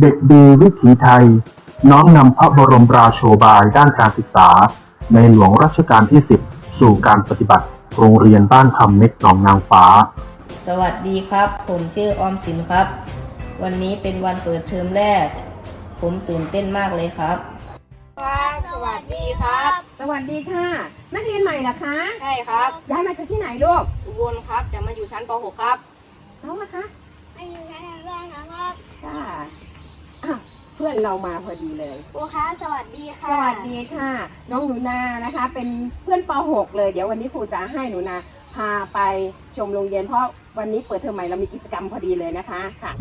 เด็กดีวิถีไทย น้อมนำพระบรมราโชบายด้านการศึกษา ในหลวงรัชกาลที่ 10 สู่การปฏิบัติ โรงเรียนบ้านคำเม็กหนองนางฟ้า สวัสดีครับ ผมชื่อออมสินครับ วันนี้เป็นวันเปิดเทอมแรก ผมตื่นเต้นมากเลยครับ ครับสวัสดีครับ สวัสดีค่ะ นักเรียนใหม่เหรอคะใช่ครับย้ายมาจากที่ไหนลูกอุบลครับจะมาอยู่ชั้นป .6 ครับน้องนะคะ ไม่อยู่ชั้นอนุบาลครับ ค่ะอ้าวเพื่ อนเรามาพอดีเลย ครูคะสวัสดีค่ะ สวัสดีค่ะ น้องหนูนานะคะ เป็นเพื่อนป .6 เลย เดี๋ยววันนี้ครูจะให้หนูนาพาไปชมโรงเรียนเพราะวันนี้เปิดเทอมใหม่เรามีกิจกรรมพอดีเลยนะคะค่ะ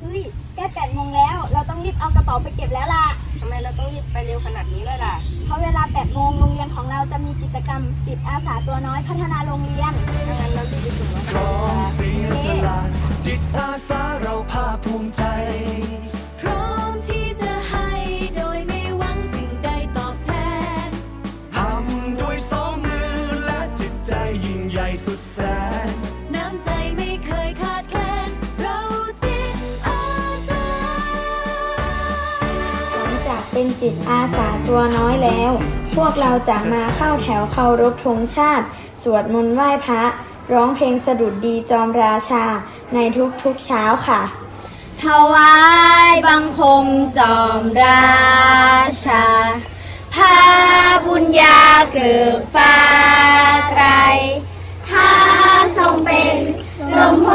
เฮ้ยแก้แปดโมงแล้ว เราต้องรีบเอากระเป๋าไปเก็บแล้วล่ะ ทำไมเราต้องรีบไปเร็วขนาดนี้ด้วยล่ะ เพราะเวลาแปดโมงโรงเรียนของเราจะมีกิจกรรมจิตอาสาตัวน้อยพัฒนาโรงเรียนถ้างั้นเรารีบไปถึงแล้วพร้อ เป็นจิตอาสาตัวน้อยแล้ว พวกเราจะมาเข้าแถวเคารพธงชาติ สวดมนต์ไหว้พระ ร้องเพลงสะดุดดีจอมราชา ในทุกๆเช้าค่ะ ถวายบังคมจอมราชาพาบุญญาเกิดฟ้าไกรถ้าทรงเป็นลมโพ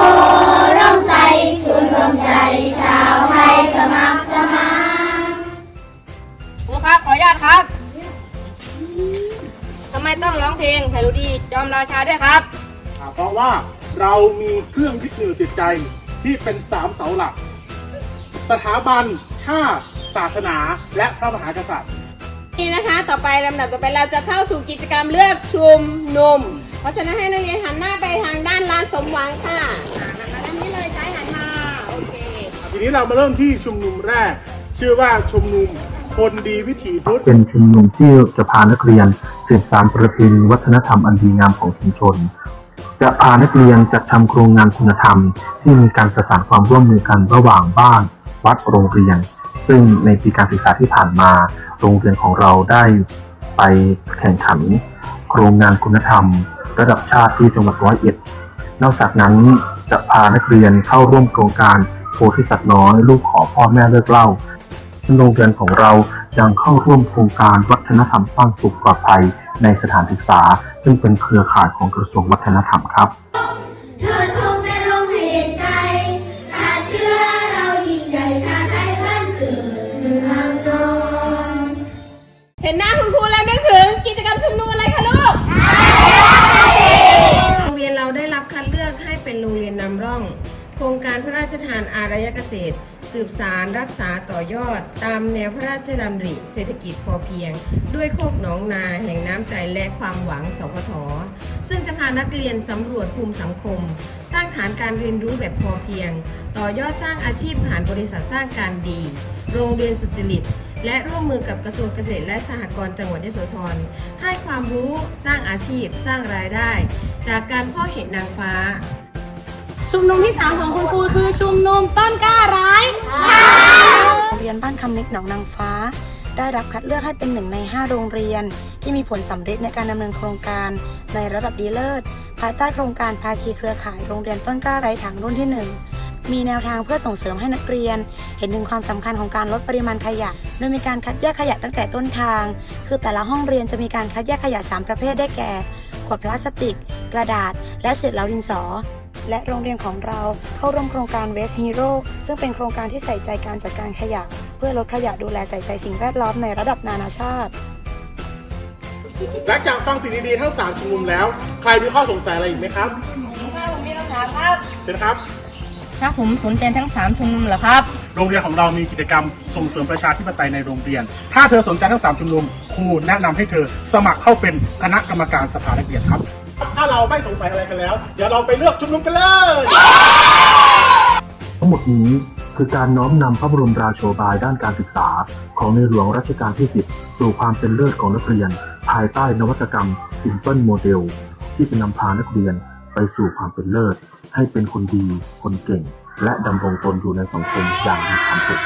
ไทยรูดีจอมราชาด้วยครับ อ่าเพราะว่าเรามีเครื่องยึดเหนี่ยวจิตใจที่เป็นสามเสาหลัก สถาบัน ชาติ ศาสนา และพระมหากษัตริย์ นี่นะคะต่อไปลำดับต่อไปเราจะเข้าสู่กิจกรรมเลือกชุมนุม เพราะฉะนั้นให้นักเรียนหันหน้าไปทางด้านลานสมหวังค่ะอ่านะคะด้านนี้เลยซ้ายหันมาโอเค ทีนี้เรามาเริ่มที่ชุมนุมแรก ชื่อว่าชุมนุม คนดีวิถีพุทธเป็นชุมนุมที่จะพานักเรียนสืบสานประเพณีวัฒนธรรมอันดีงามของชุมชน จะพานักเรียนจัดทำโครงงานคุณธรรม ที่มีการประสานความร่วมมือกันระหว่างบ้าน วัดโรงเรียน ซึ่งในปีการศึกษาที่ผ่านมา โรงเรียนของเราได้ไปแข่งขัน โครงงานคุณธรรม ระดับชาติที่จังหวัดร้อยเอ็ดนอกจากนั้นจะพานักเรียนเข้าร่วมโครงการโพธิสัตว์น้อยลูกขอพ่อแม่เลิกเล่า โรงเรียนของเรายังเข้าร่วมโครงการวัฒนธรรมสร้างสุขปลอดภัยในสถานศึกษา ซึ่งเป็นเครือข่ายของกระทรวงวัฒนธรรมครับเถิดธงเป็นร่มให้เด่นไกลชาติเชื้อเรายิ่งใหญ่ชาติไทยบ้านเกิดเมืองนอนเห็นหน้าคุณครูแล้วนึกถึงกิจกรรมชุมนุมอะไรคะลูก โรงเรียนเราได้รับคัดเลือกให้เป็นโรงเรียนนำร่อง โครงการพระราชทานอารยเกษตร สืบสารรักษาต่อยอด ตามแนวพระราชดำริเศรษฐกิจพอเพียง ด้วยโคกหนองนาแห่งน้ำใจและความหวังสพทซึ่งจะพานักเรียนสำรวจภูมิสังคม สร้างฐานการเรียนรู้แบบพอเพียง ต่อยอดสร้างอาชีพผ่านบริษัทสร้างการดี โรงเรียนสุจริตและร่วมมือกับกระทรวงเกษตรและสหกรณ์จังหวัดยโสธรให้ความรู้สร้างอาชีพ สร้างรายได้ จากการพาะเห็ดนางฟ้า ชุมนุมที่ 3 ของคุณครูคือชุมนุมต้นกล้าร้ายโรงเรียนบ้านคำเม็กหนองนางฟ้า ได้รับคัดเลือกให้เป็นหนึ่งใน 5 โรงเรียน ที่มีผลสำเร็จในการดำเนินโครงการในระดับดีเลิศภายใต้โครงการภาคีเครือข่ายโรงเรียนต้นกล้าไร้ถังรุ่นที่ 1 มีแนวทางเพื่อส่งเสริมให้นักเรียน เห็นถึงความสำคัญของการลดปริมาณขยะ โดยมีการคัดแยกขยะตั้งแต่ต้นทาง คือแต่ละห้องเรียนจะมีการคัดแยกขยะ 3 ประเภทได้แก่ ขวดพลาสติก กระดาษ และเศษเหลาดินสอ และโรงเรียนของเราเข้าร่วมโครงการ Waste Hero ซึ่งเป็นโครงการที่ใส่ใจการจัดการขยะ เพื่อลดขยะดูแลใส่ใจสิ่งแวดล้อมในระดับนานาชาติและจากฟังสิ่งดีๆทั้ง3ชุมนุมแล้ว ใครมีข้อสงสัยอะไรอีกไหมครับผมมีคำถามครับเชิญครับถ้าผมสนใจทั้ง3ชุมนุมเหรอครับ โรงเรียนของเรามีกิจกรรมส่งเสริมประชาธิปไตยในโรงเรียน ถ้าเธอสนใจทั้ง3ชุมนุมครูแนะนำให้เธอสมัครเข้าเป็นคณะกรรมการสภานักเรียนครับ ถ้าเราไม่สงสัยอะไรกันแล้ว เดี๋ยวเราไปเลือกชุมนุมกันเลย ทั้งหมดนี้คือการน้อมนำพระบรมราโชบายด้านการศึกษา ของในหลวงรัชกาลที่ 10 สู่ความเป็นเลิศของนักเรียน ภายใต้นวัตกรรม Simple Model ที่จะนำพานักเรียนไปสู่ความเป็นเลิศ ให้เป็นคนดี คนเก่ง และดำรงตนอยู่ในสังคมอย่างมีความสุข